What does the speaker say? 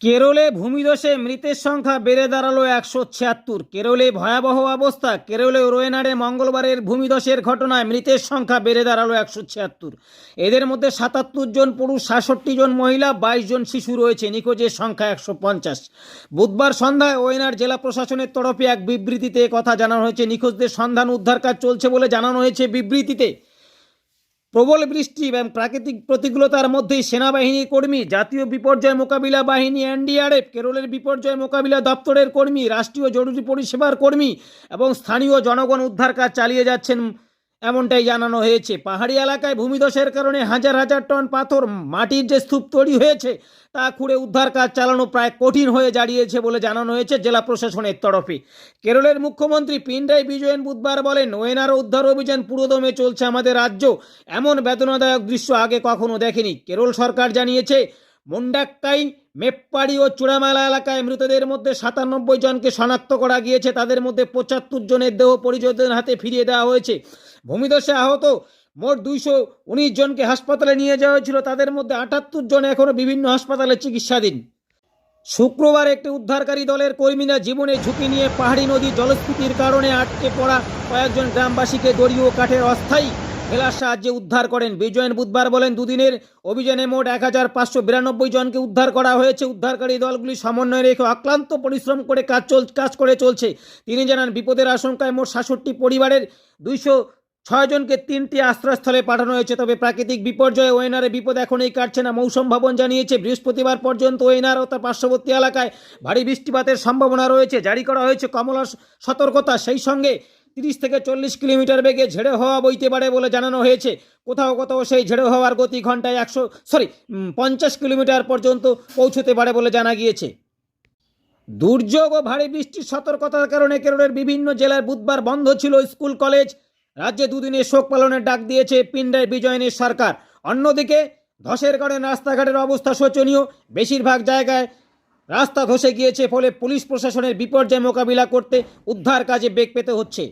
কেরলে ভূমিধসে মৃতের সংখ্যা বেড়ে দাঁড়াল একশো ছিয়াত্তর। কেরলে ভয়াবহ অবস্থা, কেরলে রোয়েনাডে মঙ্গলবারের ভূমিধসের ঘটনায় মৃতের সংখ্যা বেড়ে দাঁড়াল একশো ছিয়াত্তর। এদের মধ্যে সাতাত্তর জন পুরুষ, সাতষট্টি জন মহিলা, বাইশ জন শিশু রয়েছে, নিখোঁজের সংখ্যা একশো পঞ্চাশ। বুধবার সন্ধ্যায় ওয়েনার জেলা প্রশাসনের তরফে এক বিবৃতিতে কথা জানানো হয়েছে। নিখোঁজদের সন্ধান উদ্ধার কাজ চলছে বলে জানানো হয়েছে বিবৃতিতে। প্রবল বৃষ্টি এবং প্রাকৃতিক প্রতিকূলতার মধ্যেই সেনাবাহিনীর কর্মী, জাতীয় বিপর্যয় মোকাবিলা বাহিনী, এনডিআরএফ, কেরলের বিপর্যয় মোকাবিলা দপ্তরের কর্মী, রাষ্ট্রীয় জরুরি পরিষেবার কর্মী এবং স্থানীয় জনগণ উদ্ধার কাজ চালিয়ে যাচ্ছেন এমনটাই জানানো হয়েছে। পাহাড়ি এলাকায় ভূমিধসের কারণে হাজার হাজার টন পাথর মাটির যে স্তূপ তৈরি হয়েছে, তা খুঁড়ে উদ্ধার কাজ চালানো প্রায় কঠিন হয়ে দাঁড়িয়েছে বলে জানানো হয়েছে জেলা প্রশাসনের তরফে। কেরলের মুখ্যমন্ত্রী পিনরাই বিজয়ন বুধবার বলেন, ওয়েনার উদ্ধার অভিযান পুরোদমে চলছে আমাদের রাজ্য। এমন বেদনাদায়ক দৃশ্য আগে কখনো দেখেনি। কেরল সরকার জানিয়েছে মুন্ডাক্কাই, মেপ্পাড়ি ও চূড়ামালা এলাকায় মৃতদের মধ্যে সাতানব্বই জনকে শনাক্ত করা গিয়েছে। তাদের মধ্যে পঁচাত্তর জনের দেহ পরিজনদের হাতে ফিরিয়ে দেওয়া হয়েছে। ভূমিধসে আহত মোট দুইশো উনিশ জনকে হাসপাতালে নিয়ে যাওয়া হয়েছিল। তাদের মধ্যে আটাত্তর জন এখনও বিভিন্ন হাসপাতালে চিকিৎসাধীন। শুক্রবার একটি উদ্ধারকারী দলের কর্মীরা জীবনে ঝুঁকি নিয়ে পাহাড়ি নদী জলস্ফীতির কারণে আটকে পড়া কয়েকজন গ্রামবাসীকে দড়ি ও কাঠের অস্থায়ী ভেলার সাহায্যে উদ্ধার করেন। বিজয়ন বুধবার বলেন, দুদিনের অভিযানে মোট এক হাজার পাঁচশো বিরানব্বই জনকে উদ্ধার করা হয়েছে। উদ্ধারকারী দলগুলি সমন্বয় রেখে অক্লান্ত পরিশ্রম করে কাজ চল, কাজ করে চলছে। তিনি জানান, বিপদের আশঙ্কায় মোট সাতষট্টি পরিবারের দুইশো ছয়জনকে তিনটি আশ্রয়স্থলে পাঠানো হয়েছে। তবে প্রাকৃতিক বিপর্যয়ে ওয়েনারে বিপদ এখনই কাটছে না, মৌসুম ভবন জানিয়েছে। বৃহস্পতিবার পর্যন্ত ওয়েনার ও তার পার্শ্ববর্তী এলাকায় ভারী বৃষ্টিপাতের সম্ভাবনা রয়েছে। জারি করা হয়েছে কমলা সতর্কতা। সেই সঙ্গে তিরিশ থেকে চল্লিশ কিলোমিটার বেগে ঝেড়ে হওয়া বইতে পারে বলে জানানো হয়েছে। কোথাও কোথাও সেই ঝেড়ে হওয়ার গতি ঘন্টায় একশো সরি পঞ্চাশ কিলোমিটার পর্যন্ত পৌঁছতে পারে বলে জানা গিয়েছে। দুর্যোগ ও ভারী বৃষ্টির সতর্কতার কারণে কেরলের বিভিন্ন জেলার বুধবার বন্ধ ছিল স্কুল, কলেজ। রাজ্যে দুদিনের শোক পালনের ডাক দিয়েছে পিন্ডার বিজয়নের সরকার। অন্যদিকে ধসের কারণে রাস্তাঘাটের অবস্থা শোচনীয়। বেশিরভাগ জায়গায় রাস্তা ধসে গিয়েছে ফলে পুলিশ প্রশাসনের বিপর্যয় মোকাবিলা করতে উদ্ধার কাজে বেগ পেতে হচ্ছে।